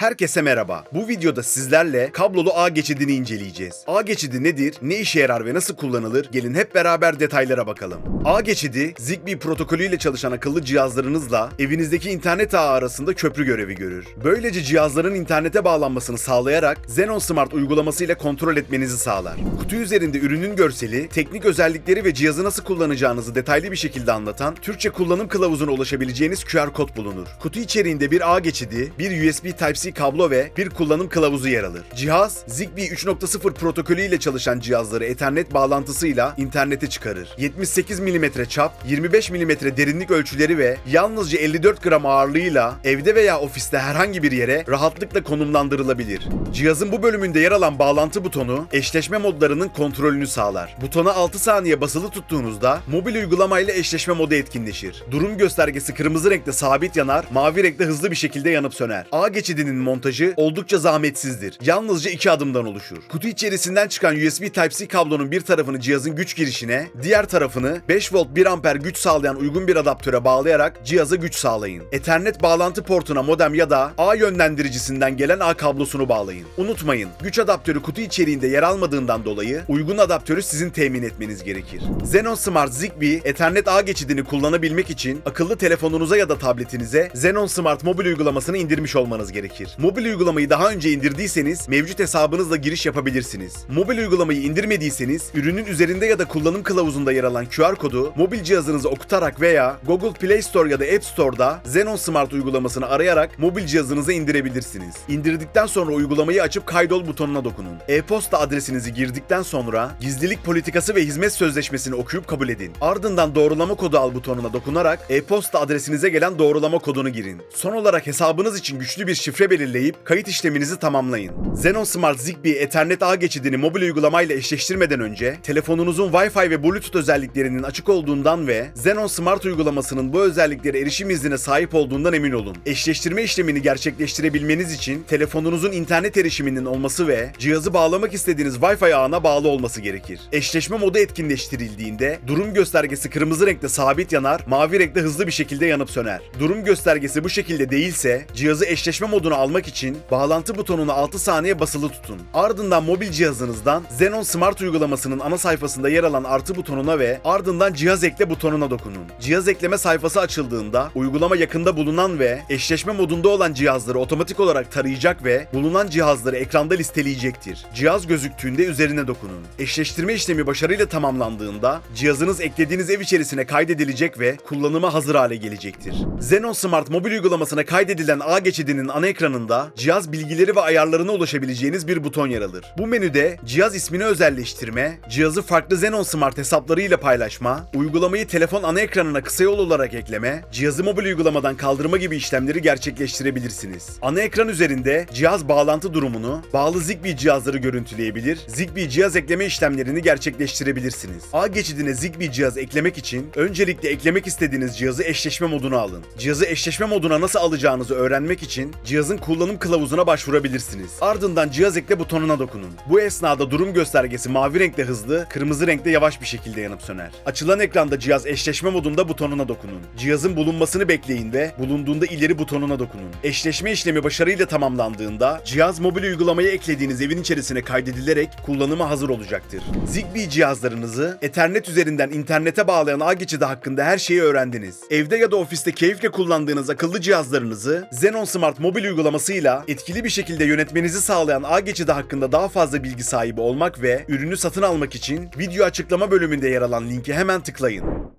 Herkese merhaba. Bu videoda sizlerle kablolu ağ geçidini inceleyeceğiz. Ağ geçidi nedir, ne işe yarar ve nasıl kullanılır? Gelin hep beraber detaylara bakalım. Ağ geçidi, Zigbee protokolüyle çalışan akıllı cihazlarınızla evinizdeki internet ağı arasında köprü görevi görür. Böylece cihazların internete bağlanmasını sağlayarak Xenon Smart uygulaması ile kontrol etmenizi sağlar. Kutu üzerinde ürünün görseli, teknik özellikleri ve cihazı nasıl kullanacağınızı detaylı bir şekilde anlatan Türkçe kullanım kılavuzuna ulaşabileceğiniz QR kod bulunur. Kutu içeriğinde bir ağ geçidi, bir USB Type-C kablo ve bir kullanım kılavuzu yer alır. Cihaz, Zigbee 3.0 protokolü ile çalışan cihazları Ethernet bağlantısıyla internete çıkarır. 78 mm çap, 25 mm derinlik ölçüleri ve yalnızca 54 gram ağırlığıyla evde veya ofiste herhangi bir yere rahatlıkla konumlandırılabilir. Cihazın bu bölümünde yer alan bağlantı butonu eşleşme modlarının kontrolünü sağlar. Butona 6 saniye basılı tuttuğunuzda mobil uygulamayla eşleşme modu etkinleşir. Durum göstergesi kırmızı renkte sabit yanar, mavi renkte hızlı bir şekilde yanıp söner. Ağ geçidinin montajı oldukça zahmetsizdir. Yalnızca iki adımdan oluşur. Kutu içerisinden çıkan USB Type-C kablonun bir tarafını cihazın güç girişine, diğer tarafını 5 volt 1 amper güç sağlayan uygun bir adaptöre bağlayarak cihaza güç sağlayın. Ethernet bağlantı portuna modem ya da ağ yönlendiricisinden gelen ağ kablosunu bağlayın. Unutmayın, güç adaptörü kutu içeriğinde yer almadığından dolayı uygun adaptörü sizin temin etmeniz gerekir. Xenon Smart Zigbee Ethernet ağ geçidini kullanabilmek için akıllı telefonunuza ya da tabletinize Xenon Smart mobil uygulamasını indirmiş olmanız gerekir. Mobil uygulamayı daha önce indirdiyseniz mevcut hesabınızla giriş yapabilirsiniz. Mobil uygulamayı indirmediyseniz ürünün üzerinde ya da kullanım kılavuzunda yer alan QR kodu mobil cihazınıza okutarak veya Google Play Store ya da App Store'da Xenon Smart uygulamasını arayarak mobil cihazınıza indirebilirsiniz. İndirdikten sonra uygulamayı açıp kaydol butonuna dokunun. E-posta adresinizi girdikten sonra gizlilik politikası ve hizmet sözleşmesini okuyup kabul edin. Ardından doğrulama kodu al butonuna dokunarak e-posta adresinize gelen doğrulama kodunu girin. Son olarak hesabınız için güçlü bir şifre belirleyip kayıt işleminizi tamamlayın. Xenon Smart Zigbee Ethernet ağ geçidini mobil uygulamayla eşleştirmeden önce telefonunuzun Wi-Fi ve Bluetooth özelliklerinin açık olduğundan ve Xenon Smart uygulamasının bu özelliklere erişim iznine sahip olduğundan emin olun. Eşleştirme işlemini gerçekleştirebilmeniz için telefonunuzun internet erişiminin olması ve cihazı bağlamak istediğiniz Wi-Fi ağına bağlı olması gerekir. Eşleşme modu etkinleştirildiğinde durum göstergesi kırmızı renkte sabit yanar, mavi renkte hızlı bir şekilde yanıp söner. Durum göstergesi bu şekilde değilse cihazı eşleşme moduna almak için bağlantı butonuna 6 saniye basılı tutun. Ardından mobil cihazınızdan Xenon Smart uygulamasının ana sayfasında yer alan artı butonuna ve ardından cihaz ekle butonuna dokunun. Cihaz ekleme sayfası açıldığında uygulama yakında bulunan ve eşleşme modunda olan cihazları otomatik olarak tarayacak ve bulunan cihazları ekranda listeleyecektir. Cihaz gözüktüğünde üzerine dokunun. Eşleştirme işlemi başarıyla tamamlandığında cihazınız eklediğiniz ev içerisine kaydedilecek ve kullanıma hazır hale gelecektir. Xenon Smart mobil uygulamasına kaydedilen ağ geçidinin ana ekranında cihaz bilgileri ve ayarlarına ulaşabileceğiniz bir buton yer alır. Bu menüde cihaz ismini özelleştirme, cihazı farklı Xenon Smart hesaplarıyla paylaşma, uygulamayı telefon ana ekranına kısa yol olarak ekleme, cihazı mobil uygulamadan kaldırma gibi işlemleri gerçekleştirebilirsiniz. Ana ekran üzerinde cihaz bağlantı durumunu, bağlı Zigbee cihazları görüntüleyebilir, Zigbee cihaz ekleme işlemlerini gerçekleştirebilirsiniz. Ağ geçidine Zigbee cihaz eklemek için öncelikle eklemek istediğiniz cihazı eşleşme moduna alın. Cihazı eşleşme moduna nasıl alacağınızı öğrenmek için cihazın kullanım kılavuzuna başvurabilirsiniz. Ardından cihaz ekle butonuna dokunun. Bu esnada durum göstergesi mavi renkte hızlı, kırmızı renkte yavaş bir şekilde yanıp söner. Açılan ekranda cihaz eşleşme modunda butonuna dokunun. Cihazın bulunmasını bekleyin ve bulunduğunda ileri butonuna dokunun. Eşleşme işlemi başarıyla tamamlandığında cihaz mobil uygulamayı eklediğiniz evin içerisine kaydedilerek kullanıma hazır olacaktır. Zigbee cihazlarınızı Ethernet üzerinden internete bağlayan ağ geçidi hakkında her şeyi öğrendiniz. Evde ya da ofiste keyifle kullandığınız akıllı cihazlarınızı Xenon Smart mobil uygulamasıyla etkili bir şekilde yönetmenizi sağlayan ağ geçidi hakkında daha fazla bilgi sahibi olmak ve ürünü satın almak için video açıklama bölümünde yer alan linke hemen tıklayın.